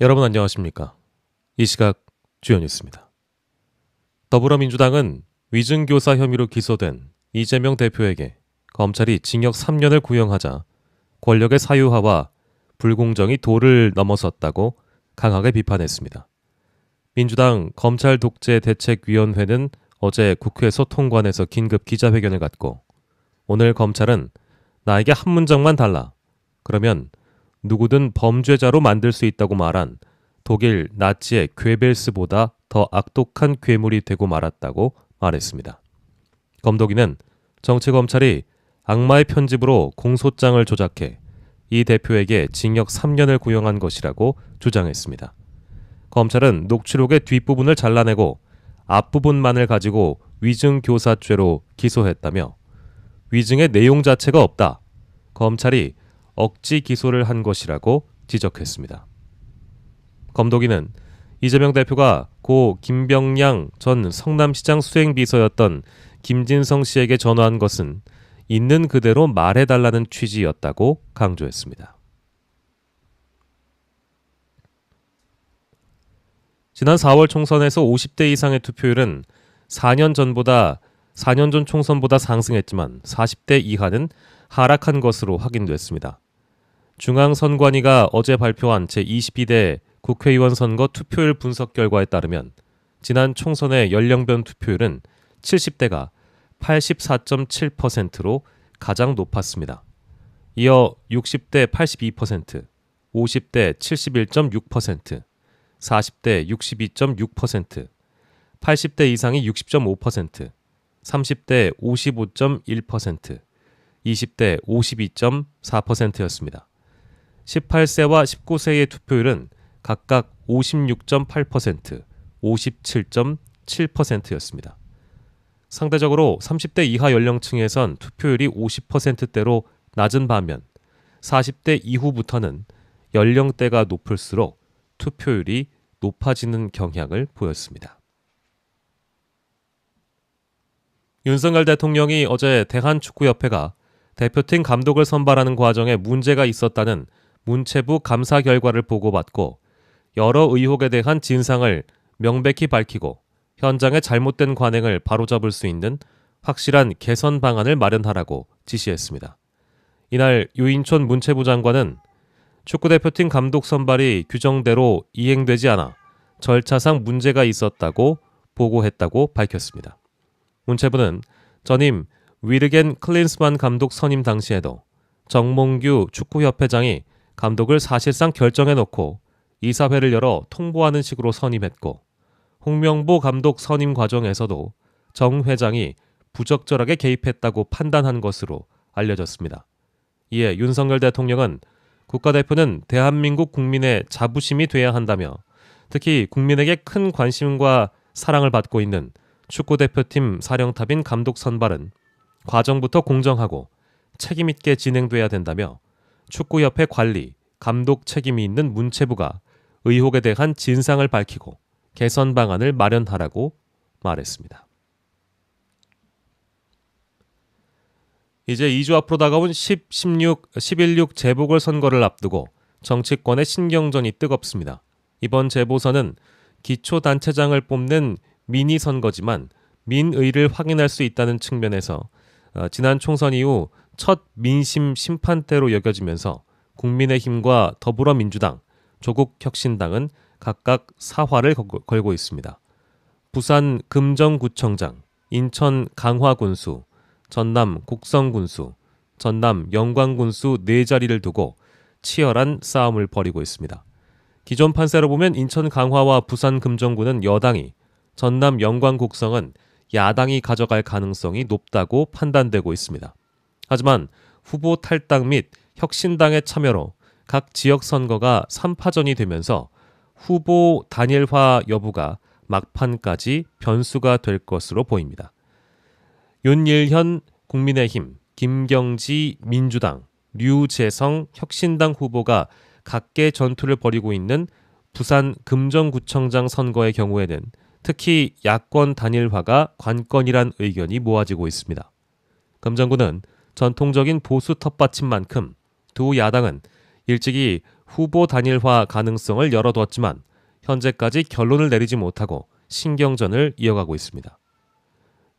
여러분 안녕하십니까? 이 시각 주요 뉴스입니다. 더불어민주당은 위증교사 혐의로 기소된 이재명 대표에게 검찰이 징역 3년을 구형하자 권력의 사유화와 불공정이 도를 넘어섰다고 강하게 비판했습니다. 민주당 검찰 독재 대책위원회는 어제 국회에서 통관해서 긴급 기자회견을 갖고 오늘 검찰은 나에게 한 문장만 달라. 그러면 누구든 범죄자로 만들 수 있다고 말한 독일 나치의 괴벨스보다 더 악독한 괴물이 되고 말았다고 말했습니다. 검독이는 정치 검찰이 악마의 편집으로 공소장을 조작해 이 대표에게 징역 3년을 구형한 것이라고 주장했습니다. 검찰은 녹취록의 뒷부분을 잘라내고 앞부분만을 가지고 위증교사죄로 기소했다며 위증의 내용 자체가 없다. 검찰이 억지 기소를 한 것이라고 지적했습니다. 검독이는 이재명 대표가 고 김병양 전 성남시장 수행비서였던 김진성 씨에게 전화한 것은 있는 그대로 말해달라는 취지였다고 강조했습니다. 지난 4월 총선에서 50대 이상의 투표율은 4년 전보다 4년 전 총선보다 상승했지만 40대 이하는 하락한 것으로 확인됐습니다. 중앙선관위가 어제 발표한 제22대 국회의원 선거 투표율 분석 결과에 따르면 지난 총선의 연령별 투표율은 70대가 84.7%로 가장 높았습니다. 이어 60대 82%, 50대 71.6%, 40대 62.6%, 80대 이상이 60.5%, 30대 55.1%, 20대 52.4%였습니다. 18세와 19세의 투표율은 각각 56.8%, 57.7%였습니다. 상대적으로 30대 이하 연령층에선 투표율이 50%대로 낮은 반면 40대 이후부터는 연령대가 높을수록 투표율이 높아지는 경향을 보였습니다. 윤석열 대통령이 어제 대한축구협회가 대표팀 감독을 선발하는 과정에 문제가 있었다는 문체부 감사 결과를 보고받고 여러 의혹에 대한 진상을 명백히 밝히고 현장의 잘못된 관행을 바로잡을 수 있는 확실한 개선 방안을 마련하라고 지시했습니다. 이날 유인촌 문체부 장관은 축구대표팀 감독 선발이 규정대로 이행되지 않아 절차상 문제가 있었다고 보고했다고 밝혔습니다. 문체부는 전임 위르겐 클린스만 감독 선임 당시에도 정몽규 축구협회장이 감독을 사실상 결정해 놓고 이사회를 열어 통보하는 식으로 선임했고 홍명보 감독 선임 과정에서도 정 회장이 부적절하게 개입했다고 판단한 것으로 알려졌습니다. 이에 윤석열 대통령은 국가대표는 대한민국 국민의 자부심이 돼야 한다며 특히 국민에게 큰 관심과 사랑을 받고 있는 축구대표팀 사령탑인 감독 선발은 과정부터 공정하고 책임있게 진행돼야 된다며 축구협회 관리, 감독 책임이 있는 문체부가 의혹에 대한 진상을 밝히고 개선 방안을 마련하라고 말했습니다. 이제 2주 앞으로 다가온 10, 16, 11.6 재보궐선거를 앞두고 정치권의 신경전이 뜨겁습니다. 이번 재보선은 기초단체장을 뽑는 미니 선거지만 민의를 확인할 수 있다는 측면에서 어, 지난 총선 이후 첫 민심 심판대로 여겨지면서 국민의힘과 더불어민주당, 조국혁신당은 각각 사활을 걸고 있습니다. 부산 금정구청장, 인천 강화군수, 전남 곡성군수, 전남 영광군수 네 자리를 두고 치열한 싸움을 벌이고 있습니다. 기존 판세로 보면 인천 강화와 부산 금정구는 여당이, 전남 영광 곡성은 야당이 가져갈 가능성이 높다고 판단되고 있습니다. 하지만 후보 탈당 및 혁신당의 참여로 각 지역 선거가 3파전이 되면서 후보 단일화 여부가 막판까지 변수가 될 것으로 보입니다. 윤일현 국민의힘, 김경지 민주당, 류재성 혁신당 후보가 각계 전투를 벌이고 있는 부산 금정구청장 선거의 경우에는 특히 야권 단일화가 관건이란 의견이 모아지고 있습니다. 금정구는 전통적인 보수 텃밭인 만큼 두 야당은 일찍이 후보 단일화 가능성을 열어두었지만 현재까지 결론을 내리지 못하고 신경전을 이어가고 있습니다.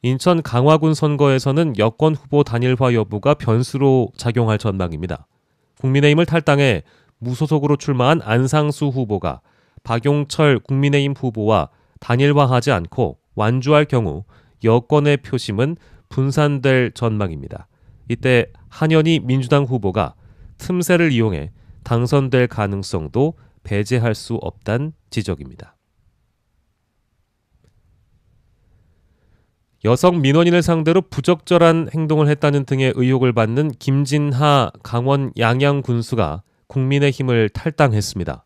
인천 강화군 선거에서는 여권 후보 단일화 여부가 변수로 작용할 전망입니다. 국민의힘을 탈당해 무소속으로 출마한 안상수 후보가 박용철 국민의힘 후보와 단일화하지 않고 완주할 경우 여권의 표심은 분산될 전망입니다. 이때 한현희 민주당 후보가 틈새를 이용해 당선될 가능성도 배제할 수 없단 지적입니다. 여성 민원인을 상대로 부적절한 행동을 했다는 등의 의혹을 받는 김진하 강원 양양 군수가 국민의힘을 탈당했습니다.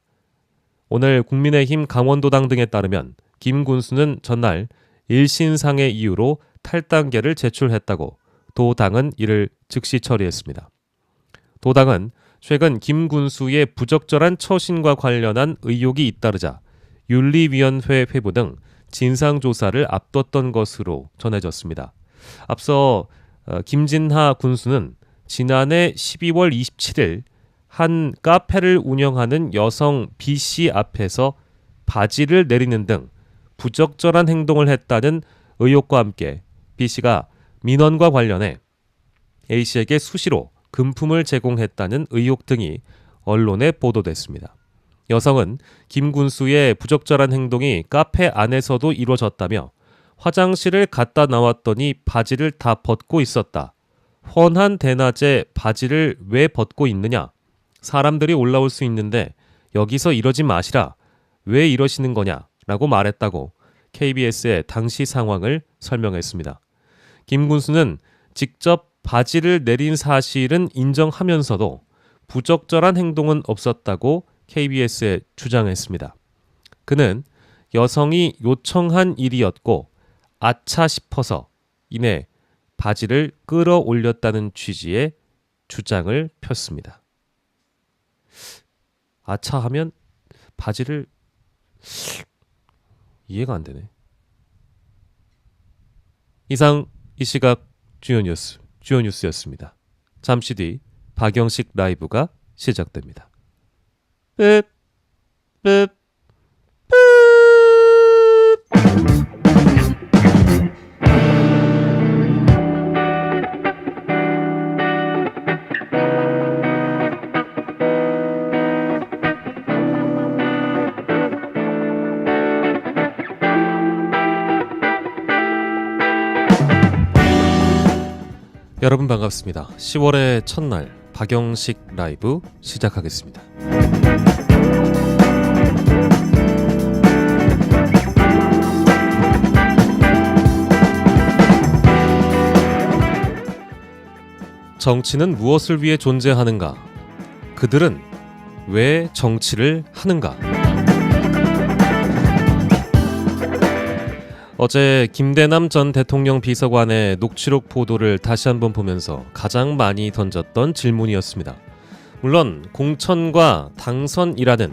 오늘 국민의힘 강원도당 등에 따르면 김 군수는 전날 일신상의 이유로 탈당계를 제출했다고 도당은 이를 즉시 처리했습니다. 도당은 최근 김 군수의 부적절한 처신과 관련한 의혹이 잇따르자 윤리위원회 회부 등 진상조사를 앞뒀던 것으로 전해졌습니다. 앞서 어, 김진하 군수는 지난해 12월 27일 한 카페를 운영하는 여성 B 씨 앞에서 바지를 내리는 등 부적절한 행동을 했다는 의혹과 함께 B 씨가 민원과 관련해 A 씨에게 수시로 금품을 제공했다는 의혹 등이 언론에 보도됐습니다. 여성은 김 군수의 부적절한 행동이 카페 안에서도 이루어졌다며 화장실을 갔다 나왔더니 바지를 다 벗고 있었다. 훤한 대낮에 바지를 왜 벗고 있느냐? 사람들이 올라올 수 있는데 여기서 이러지 마시라. 왜 이러시는 거냐? 라고 말했다고 KBS의 당시 상황을 설명했습니다. 김 군수는 직접 바지를 내린 사실은 인정하면서도 부적절한 행동은 없었다고 KBS에 주장했습니다. 그는 여성이 요청한 일이었고 아차 싶어서 이내 바지를 끌어올렸다는 취지의 주장을 폈습니다. 아차 하면 바지를 이해가 안 되네. 이상 이 시각 주요 뉴스 주요 뉴스였습니다. 잠시 뒤 박영식 라이브가 시작됩니다. ปึ๊,ปึ๊, 여러분 반갑습니다. 10월의 첫날 박영식 라이브 시작하겠습니다. 정치는 무엇을 위해 존재하는가? 그들은 왜 정치를 하는가? 어제 김대남 전 대통령 비서관의 녹취록 보도를 다시 한번 보면서 가장 많이 던졌던 질문이었습니다. 물론 공천과 당선이라는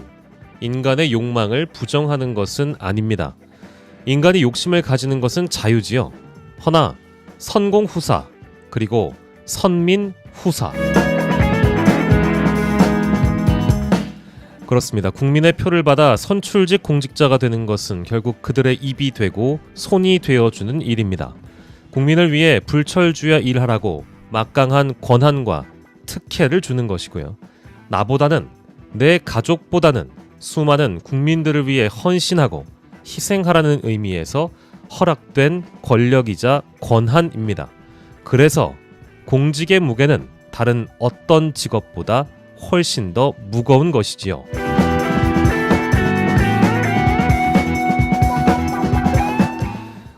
인간의 욕망을 부정하는 것은 아닙니다. 인간이 욕심을 가지는 것은 자유지요. 허나 선공 후사 그리고 선민 후사 그렇습니다. 국민의 표를 받아 선출직 공직자가 되는 것은 결국 그들의 입이 되고 손이 되어주는 일입니다. 국민을 위해 불철주야 일하라고 막강한 권한과 특혜를 주는 것이고요. 나보다는 내 가족보다는 수많은 국민들을 위해 헌신하고 희생하라는 의미에서 허락된 권력이자 권한입니다. 그래서 공직의 무게는 다른 어떤 직업보다 훨씬 더 무거운 것이지요.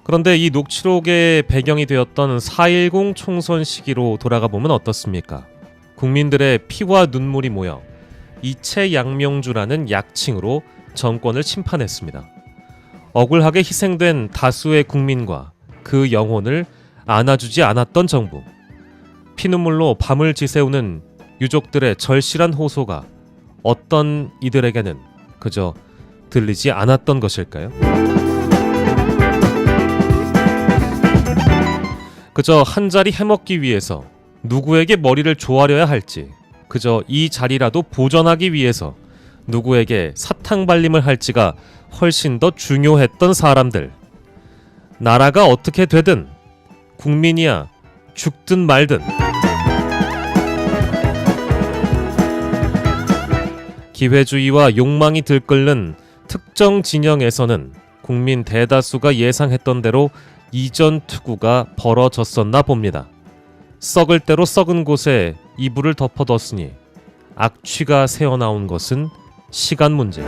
그런데 이 녹취록의 배경이 되었던 4.10 총선 시기로 돌아가 보면 어떻습니까? 국민들의 피와 눈물이 모여 이채 양명주라는 약칭으로 정권을 심판했습니다. 억울하게 희생된 다수의 국민과 그 영혼을 안아주지 않았던 정부. 피눈물로 밤을 지새우는 유족들의 절실한 호소가 어떤 이들에게는 그저 들리지 않았던 것일까요? 그저 한 자리 해먹기 위해서 누구에게 머리를 조아려야 할지 그저 이 자리라도 보전하기 위해서 누구에게 사탕 발림을 할지가 훨씬 더 중요했던 사람들. 나라가 어떻게 되든 국민이야 죽든 말든 기회주의와 욕망이 들끓는 특정 진영에서는 국민 대다수가 예상했던 대로 이전 투구가 벌어졌었나 봅니다. 썩을 대로 썩은 곳에 이불을 덮어뒀으니 악취가 새어나온 것은 시간 문제.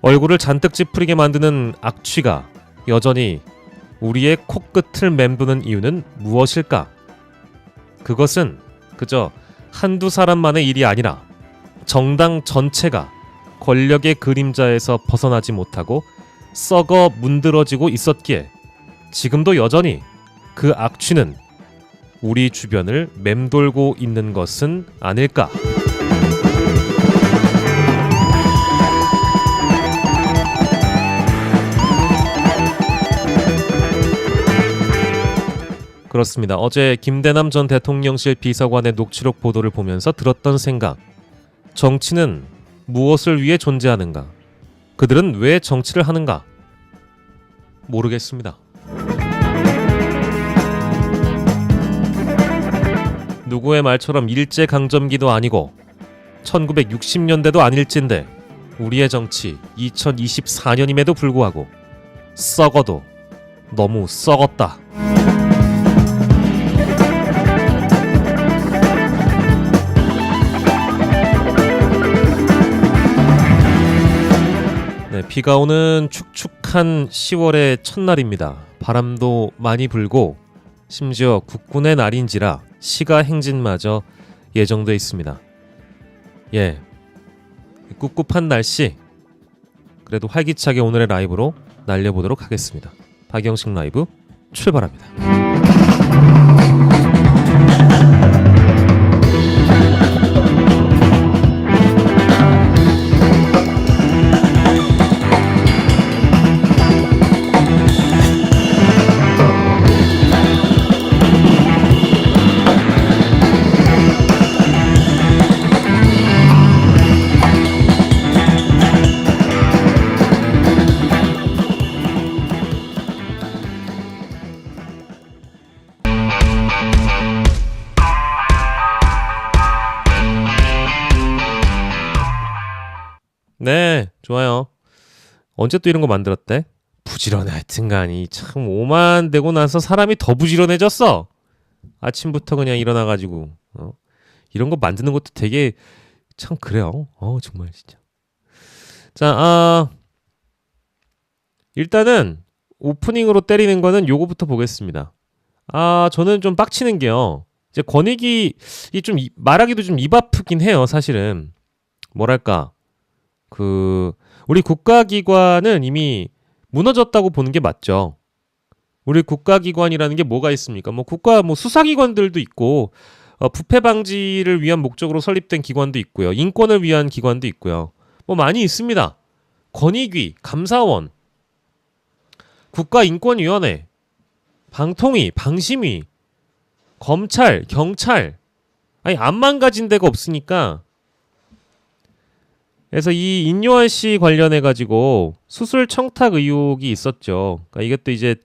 얼굴을 잔뜩 찌푸리게 만드는 악취가 여전히 우리의 코끝을 맴도는 이유는 무엇일까? 그것은 그저 한두 사람만의 일이 아니라 정당 전체가 권력의 그림자에서 벗어나지 못하고 썩어 문드러지고 있었기에 지금도 여전히 그 악취는 우리 주변을 맴돌고 있는 것은 아닐까? 그렇습니다. 어제 김대남 전 대통령실 비서관의 녹취록 보도를 보면서 들었던 생각. 정치는 무엇을 위해 존재하는가? 그들은 왜 정치를 하는가? 모르겠습니다. 누구의 말처럼 일제 강점기도 아니고 1960년대도 아닐진데 우리의 정치 2024년임에도 불구하고 썩어도 너무 썩었다. 비가 오는 축축한 10월의 첫날입니다. 바람도 많이 불고 심지어 국군의 날인지라 시가 행진마저 예정돼 있습니다. 예, 꿉꿉한 날씨 그래도 활기차게 오늘의 라이브로 날려보도록 하겠습니다. 박영식 라이브 출발합니다. 언제 또 이런 거 만들었대? 부지런해 하여튼간이 참 오만 되고 나서 사람이 더 부지런해졌어. 아침부터 그냥 일어나가지고 어? 이런 거 만드는 것도 되게 참 그래요. 어 정말 진짜. 자, 아 일단은 오프닝으로 때리는 거는 요거부터 보겠습니다. 아 저는 좀 빡치는 게요. 이제 권익이 이좀 말하기도 좀 입 아프긴 해요. 사실은 뭐랄까 그 우리 국가기관은 이미 무너졌다고 보는 게 맞죠. 우리 국가기관이라는 게 뭐가 있습니까? 뭐 국가 뭐 수사기관들도 있고 어, 부패 방지를 위한 목적으로 설립된 기관도 있고요. 인권을 위한 기관도 있고요. 뭐 많이 있습니다. 권익위, 감사원, 국가인권위원회, 방통위, 방심위, 검찰, 경찰. 아니 안 망가진 데가 없으니까 그래서 이 인요한 씨 관련해 가지고 수술 청탁 의혹이 있었죠. 그러니까 이것도 이제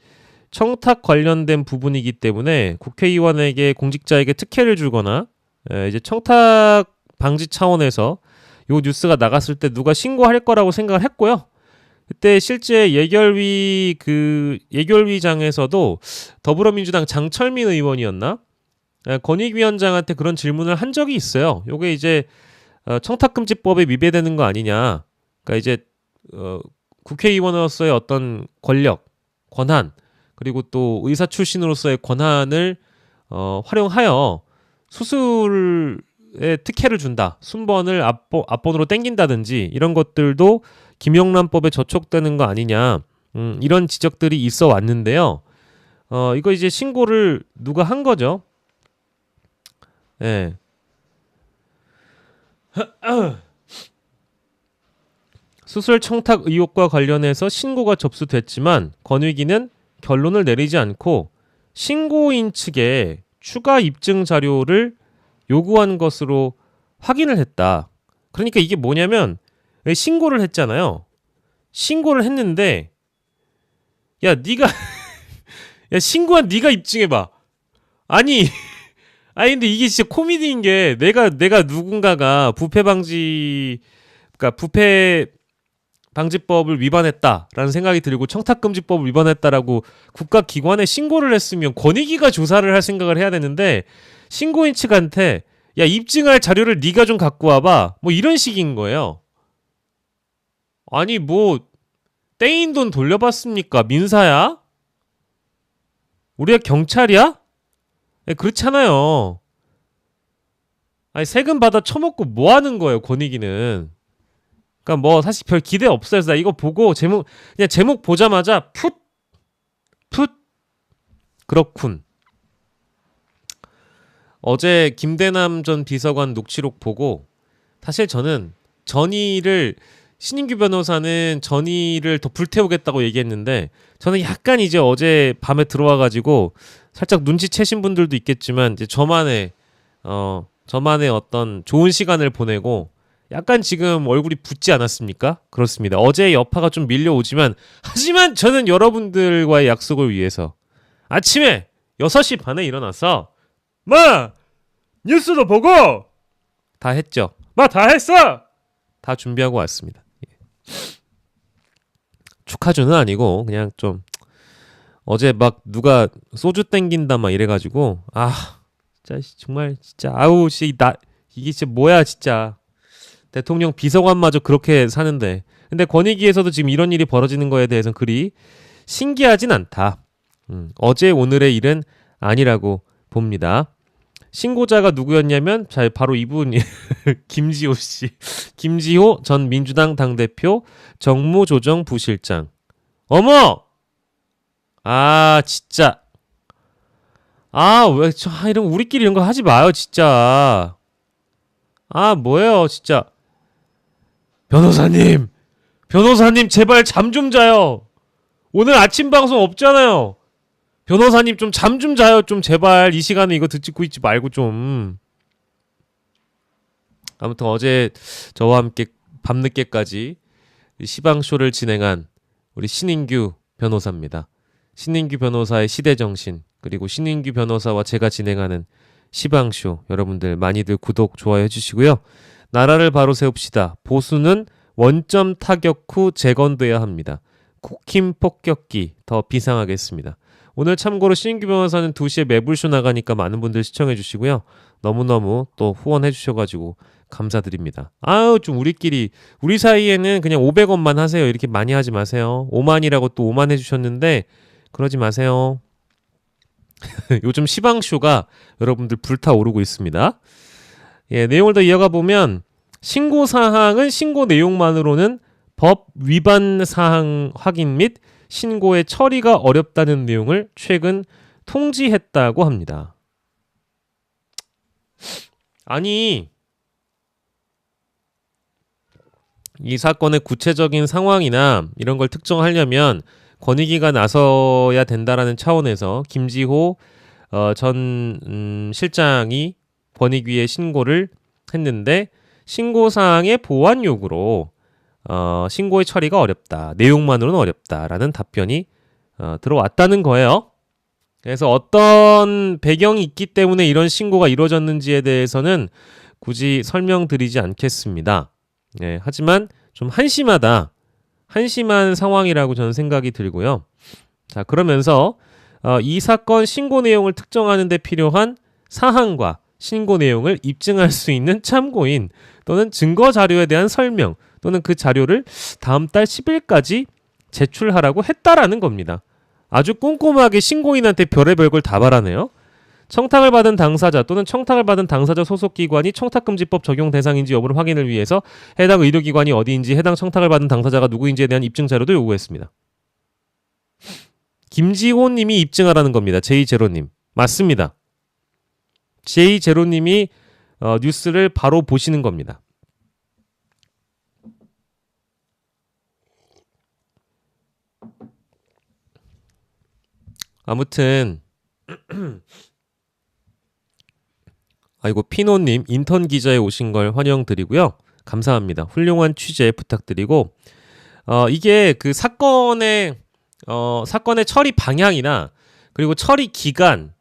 청탁 관련된 부분이기 때문에 국회의원에게 공직자에게 특혜를 주거나 에, 이제 청탁 방지 차원에서 요 뉴스가 나갔을 때 누가 신고할 거라고 생각을 했고요. 그때 실제 예결위 그 예결위장에서도 더불어민주당 장철민 의원이었나 에, 권익위원장한테 그런 질문을 한 적이 있어요. 요게 이제 어, 청탁금지법에 위배되는 거 아니냐. 그러니까 이제 어, 국회의원으로서의 어떤 권력, 권한 그리고 또 의사 출신으로서의 권한을 어, 활용하여 수술에 특혜를 준다. 순번을 앞번, 앞번으로 땡긴다든지 이런 것들도 김영란법에 저촉되는 거 아니냐. 음, 이런 지적들이 있어 왔는데요. 어, 이거 이제 신고를 누가 한 거죠? 예. 네. 수술 청탁 의혹과 관련해서 신고가 접수됐지만 권위기는 결론을 내리지 않고 신고인 측에 추가 입증 자료를 요구한 것으로 확인을 했다. 그러니까 이게 뭐냐면 신고를 했잖아요. 신고를 했는데 야 네가 야 신고한 네가 입증해 봐. 아니 아니 근데 이게 진짜 코미디인 게 내가 내가 누군가가 부패 방지 그러니까 부패 방지법을 위반했다라는 생각이 들고 청탁금지법을 위반했다라고 국가기관에 신고를 했으면 권익위가 조사를 할 생각을 해야 되는데 신고인 측한테 야 입증할 자료를 네가 좀 갖고 와봐 뭐 이런 식인 거예요. 아니 뭐 떼인 돈 돌려받습니까 민사야? 우리가 경찰이야? 예, 그렇잖아요. 아니 세금 받아 처먹고 뭐 하는 거예요 권익위는? 그러니까 뭐 사실 별 기대 없어요. 나 이거 보고 제목 그냥 제목 보자마자 풋 풋 그렇군. 어제 김대남 전 비서관 녹취록 보고 사실 저는 전의를 신인규 변호사는 전의를 더 불태우겠다고 얘기했는데 저는 약간 이제 어제 밤에 들어와 가지고 살짝 눈치채신 분들도 있겠지만 이제 저만의 어 저만의 어떤 좋은 시간을 보내고 약간 지금 얼굴이 붓지 않았습니까? 그렇습니다. 어제 여파가 좀 밀려오지만 하지만 저는 여러분들과의 약속을 위해서 아침에 6시 반에 일어나서 마 뉴스도 보고 다 했죠. 마 다 했어. 다 준비하고 왔습니다. 예. 축하주는 아니고 그냥 좀 어제 막 누가 소주 땡긴다 막 이래가지고 아 진짜 정말 진짜 아우 씨나 이게 진짜 뭐야 진짜 대통령 비서관마저 그렇게 사는데 근데 권익위에서도 지금 이런 일이 벌어지는 거에 대해서는 그리 신기하진 않다. 음, 어제 오늘의 일은 아니라고 봅니다. 신고자가 누구였냐면 자 바로 이분 김지호 씨, 김지호 전 민주당 당 대표 정무조정 부실장. 어머, 아 진짜, 아왜 아, 이런 우리끼리 이런 거 하지 마요 진짜. 아 뭐예요 진짜. 변호사님, 변호사님 제발 잠 좀 자요. 오늘 아침 방송 없잖아요. 변호사님 좀 잠 좀 자요 좀 제발 이 시간에 이거 듣고 있지 말고 좀 아무튼 어제 저와 함께 밤늦게까지 시방쇼를 진행한 우리 신인규 변호사입니다. 신인규 변호사의 시대정신 그리고 신인규 변호사와 제가 진행하는 시방쇼 여러분들 많이들 구독 좋아요 해주시고요. 나라를 바로 세웁시다. 보수는 원점 타격 후 재건돼야 합니다. 국힘 폭격기 더 비상하겠습니다. 오늘 참고로 신규 변호사는 2시에 매불쇼 나가니까 많은 분들 시청해 주시고요. 너무너무 또 후원해 주셔가지고 감사드립니다. 아유 좀 우리끼리 우리 사이에는 그냥 500원만 하세요. 이렇게 많이 하지 마세요. 5만이라고 또 5만 해주셨는데 그러지 마세요. 요즘 시방쇼가 여러분들 불타오르고 있습니다. 예, 내용을 더 이어가 보면 신고 사항은 신고 내용만으로는 법 위반 사항 확인 및 신고의 처리가 어렵다는 내용을 최근 통지했다고 합니다. 아니, 이 사건의 구체적인 상황이나 이런 걸 특정하려면 권익위가 나서야 된다라는 차원에서 김지호 어, 전 음, 실장이 권익위에 신고를 했는데 신고 사항의 보완 요구로 어, 신고의 처리가 어렵다. 내용만으로는 어렵다라는 답변이 어, 들어왔다는 거예요. 그래서 어떤 배경이 있기 때문에 이런 신고가 이루어졌는지에 대해서는 굳이 설명드리지 않겠습니다. 네, 하지만 좀 한심하다. 한심한 상황이라고 저는 생각이 들고요. 자, 그러면서 어, 이 사건 신고 내용을 특정하는 데 필요한 사항과 신고 내용을 입증할 수 있는 참고인 또는 증거 자료에 대한 설명 또는 그 자료를 다음 달 10일까지 제출하라고 했다라는 겁니다. 아주 꼼꼼하게 신고인한테 별의별 걸 다 바라네요. 청탁을 받은 당사자 또는 청탁을 받은 당사자 소속 기관이 청탁금지법 적용 대상인지 여부를 확인을 위해서 해당 의료기관이 어디인지 해당 청탁을 받은 당사자가 누구인지에 대한 입증 자료도 요구했습니다. 김지호 님이 입증하라는 겁니다. 제이제로 님. 맞습니다. 제이제로 님이 어, 뉴스를 바로 보시는 겁니다. 아무튼 아이고 피노님 인턴 기자에 오신 걸 환영드리고요. 감사합니다. 훌륭한 취재 부탁드리고 어 이게 그 사건의 어 사건의 처리 방향이나 그리고 처리 기간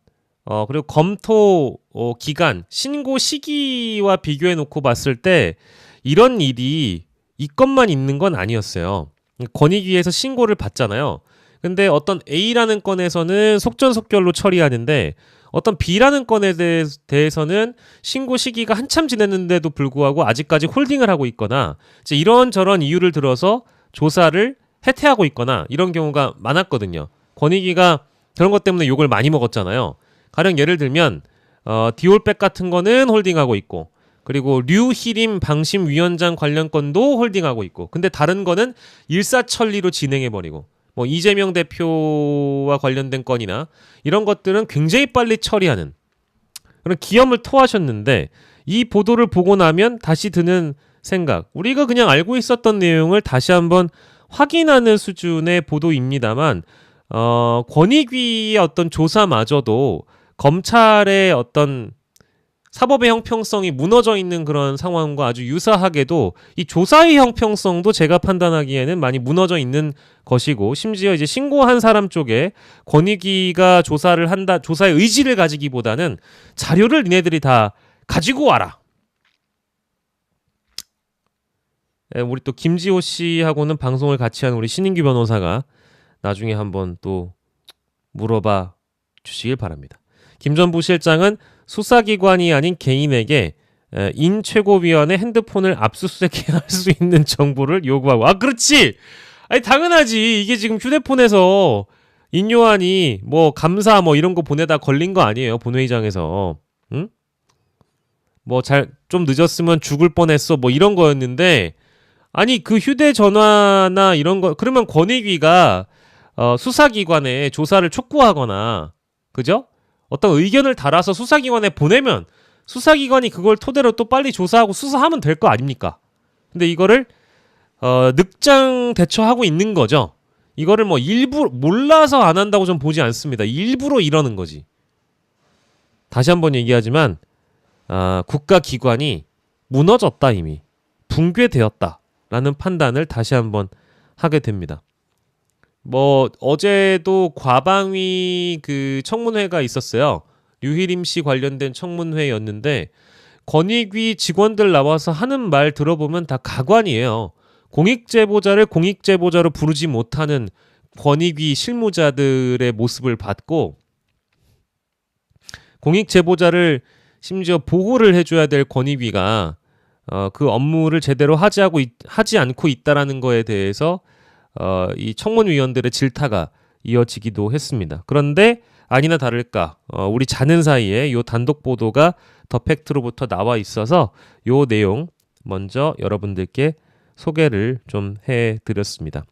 어 그리고 검토 어, 기간 신고 시기와 비교해 놓고 봤을 때 이런 일이 이 건만 있는 건 아니었어요. 권익위에서 신고를 받잖아요. 근데 어떤 A라는 건에서는 속전속결로 처리하는데 어떤 B라는 건에 대해- 대해서는 신고 시기가 한참 지났는데도 불구하고 아직까지 홀딩을 하고 있거나 이런저런 이유를 들어서 조사를 해태하고 있거나 이런 경우가 많았거든요. 권익위가 그런 것 때문에 욕을 많이 먹었잖아요. 가령 예를 들면 어, 디올백 같은 거는 홀딩하고 있고 그리고 류희림 방심위원장 관련 건도 홀딩하고 있고 근데 다른 거는 일사천리로 진행해 버리고 뭐 이재명 대표와 관련된 건이나 이런 것들은 굉장히 빨리 처리하는 그런 기염을 토하셨는데 이 보도를 보고 나면 다시 드는 생각 우리가 그냥 알고 있었던 내용을 다시 한번 확인하는 수준의 보도입니다만 어, 권익위의 어떤 조사마저도 검찰의 어떤 사법의 형평성이 무너져 있는 그런 상황과 아주 유사하게도 이 조사의 형평성도 제가 판단하기에는 많이 무너져 있는 것이고 심지어 이제 신고한 사람 쪽에 권익위가 조사를 한다 조사의 의지를 가지기보다는 자료를 니네들이 다 가지고 와라. 에, 우리 또 김지호 씨하고는 방송을 같이 하는 우리 신인규 변호사가 나중에 한번 또 물어봐 주시길 바랍니다. 김 전 부실장은 수사기관이 아닌 개인에게 에, 인 최고위원의 핸드폰을 압수수색해야 할 수 있는 정보를 요구하고 아 그렇지 아니 당연하지 이게 지금 휴대폰에서 인요한이 뭐 감사 뭐 이런 거 보내다 걸린 거 아니에요 본회의장에서 응? 뭐 잘 좀 늦었으면 죽을 뻔했어 뭐 이런 거였는데 아니 그 휴대전화나 이런 거 그러면 권익위가 어, 수사기관에 조사를 촉구하거나 그죠? 어떤 의견을 달아서 수사기관에 보내면 수사기관이 그걸 토대로 또 빨리 조사하고 수사하면 될 거 아닙니까? 근데 이거를 어, 늑장 대처하고 있는 거죠. 이거를 뭐 일부 몰라서 안 한다고 좀 보지 않습니다. 일부러 이러는 거지. 다시 한번 얘기하지만 아, 국가 기관이 무너졌다 이미 붕괴되었다라는 판단을 다시 한번 하게 됩니다. 뭐 어제도 과방위 그 청문회가 있었어요. 류희림 씨 관련된 청문회였는데 권익위 직원들 나와서 하는 말 들어보면 다 가관이에요. 공익 제보자를 공익 제보자로 부르지 못하는 권익위 실무자들의 모습을 봤고 공익 제보자를 심지어 보호를 해줘야 될 권익위가 어, 그 업무를 제대로 하지 하고 있- 하지 않고 있다라는 거에 대해서 어, 이 청문위원들의 질타가 이어지기도 했습니다. 그런데 아니나 다를까 어, 우리 자는 사이에 요 단독 보도가 더 팩트로부터 나와 있어서 요 내용 먼저 여러분들께 소개를 좀 해드렸습니다.